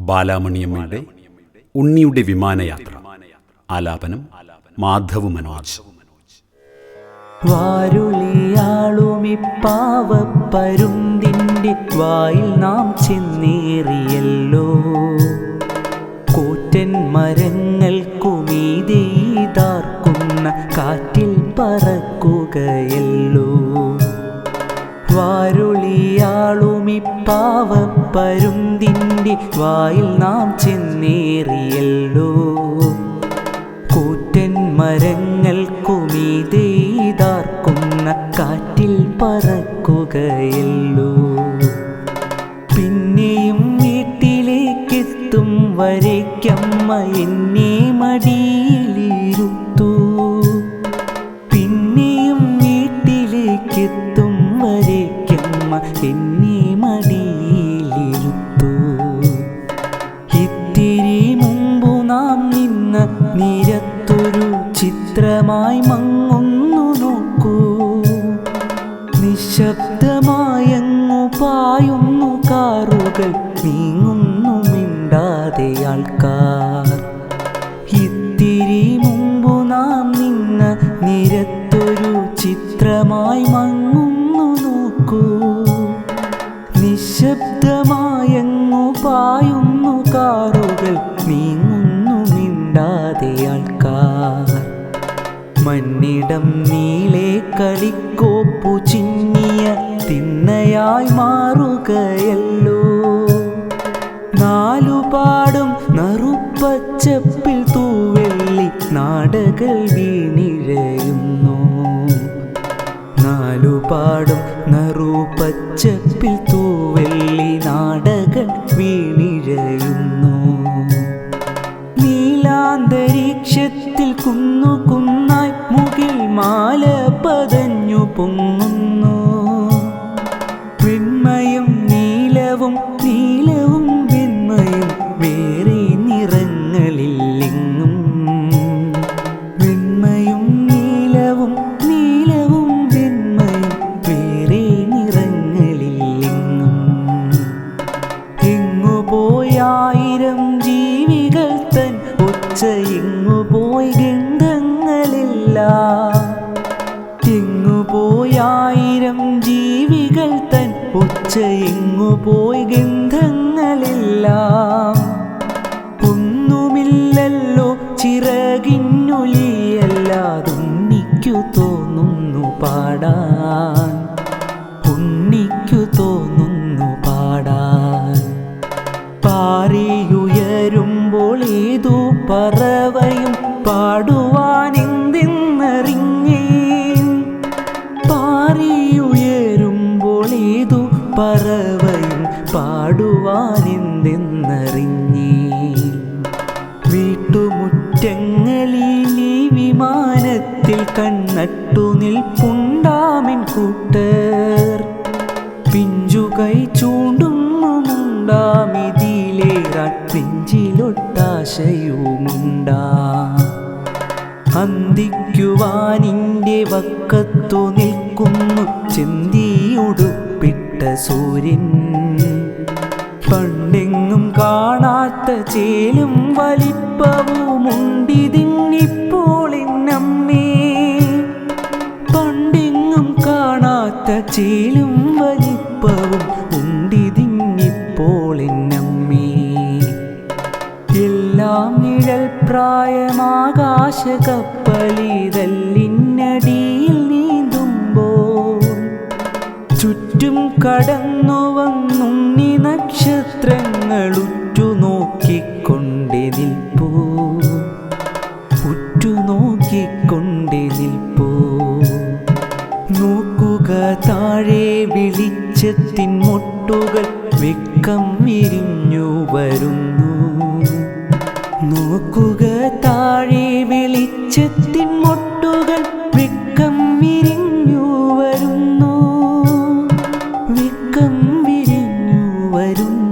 ബാലാമണിയമ്മയുടെ ഉണ്ണിയുടെ വിമാനയാത്ര. ആലാപനം മാധവ് മനോജ്. വാരുളിയാളുമിപ്പാവപ്പരുന്തിന്റെ വായിൽ നാം ചെന്നേറിയല്ലോ. കൂറ്റൻ മരങ്ങൾക്കുമീതെയ്താർക്കുന്ന കാറ്റിൽ പറക്കുകയല്ലോ. വാരുളിയാളുമിപ്പാവപ്പരുന്തിന്റെ വായിൽ നാം ചെന്നേറിയല്ലോ. കൂറ്റൻ മരങ്ങൾക്കുമീതെയ്താർക്കുന്ന കാറ്റിൽ പറക്കുകയല്ലോ. പിന്നെയും വീട്ടിലേക്കെത്തും വരയ്ക്കമ്മ എന്നെ മടിയിലിരുത്തു എന്നെ മടിയിലിരുത്തു. ഇത്തിരി മുമ്പു നാം നിന്ന നിരത്തൊരു ചിത്രമായി മങ്ങൊന്നു നോക്കൂ. നിശബ്ദമായങ്ങു പായുന്നു കാറുകൾ നീങ്ങുന്നു മിണ്ടാതെ ആൾക്കാർ. ഇത്തിരി മുമ്പു നാം നിന്ന് നിരത്തൊരു ചിത്രമായി മങ്ങുന്നു ആൾക്കാർ. മണ്ണിടം നീളെ കളിക്കോപ്പു ചിങ്ങിയ തിന്നയായി മാറുകയല്ലോ. നാലുപാടും നറുപ്പച്ചപ്പിൽ തൂവെള്ളി നാടകൾ വീണിഴയുന്നു. നാലുപാടും നീലാന്തരീക്ഷത്തിൽ കുന്നു കുന്നായി മുകിൽ മാല പതഞ്ഞു പൊങ്ങുന്നു. വെണ്മയും നീലവും നീലവും വെണ്മയും വേറെ നിറങ്ങളില്ലെങ്ങും വെണ്മയും നീലവും നീലവും വെണ്മയും വേറെ നിറങ്ങളില്ലെങ്ങും എങ്ങു ജീവികൾ തൻ ഒച്ച എങ്ങു പോയി ഗന്ധങ്ങളെല്ലാം. ഒന്നുമില്ലല്ലോ ചിറകിന്നുലിയല്ലാതുണ്ണിക്കു തോന്നുന്നു പാടാൻ. വീട്ടുമുറ്റങ്ങളിൽ ഈ വിമാനത്തിൽ കണ്ണട്ടു നിൽപ്പുണ്ടാമിൻ കൂട്ടർ. പിഞ്ചുകൈ ചൂണ്ടുന്നുമുണ്ടാമിതിലേറാൻ നെഞ്ചിലൊട്ടാശയുമുണ്ടാ അന്തിക്കുവാനിന്റെ വക്കത്തു നിൽക്കുന്നു ചെന്തിയുടുപ്പിട്ട സൂര്യൻ. പണ്ടെങ്ങും കാണാത്ത ചേലും വലിപ്പവുമുണ്ടിതിന്നിപ്പോൾ കാണാത്ത ചേലും വലിപ്പവും ഉണ്ടിതിങ്ങിപ്പോൾ എന്നമ്മേ. എല്ലാം നിഴൽ പ്രായമാകാശ കപ്പലിതല്ലിന്നടിയിൽ നീന്തുമ്പോൾ ചുറ്റും കടന്നു വന്നുണ്ണി നക്ഷത്രങ്ങൾ വെളിച്ചത്തിൻ മുട്ടുകൾ വെക്കം വിരിഞ്ഞു വരുന്നു. നോക്കുക താഴെ വെളിച്ചത്തിൻ മുട്ടുകൾ വെക്കം വിരിഞ്ഞു വരുന്നു. വെക്കം വിരിഞ്ഞു വരുന്നു.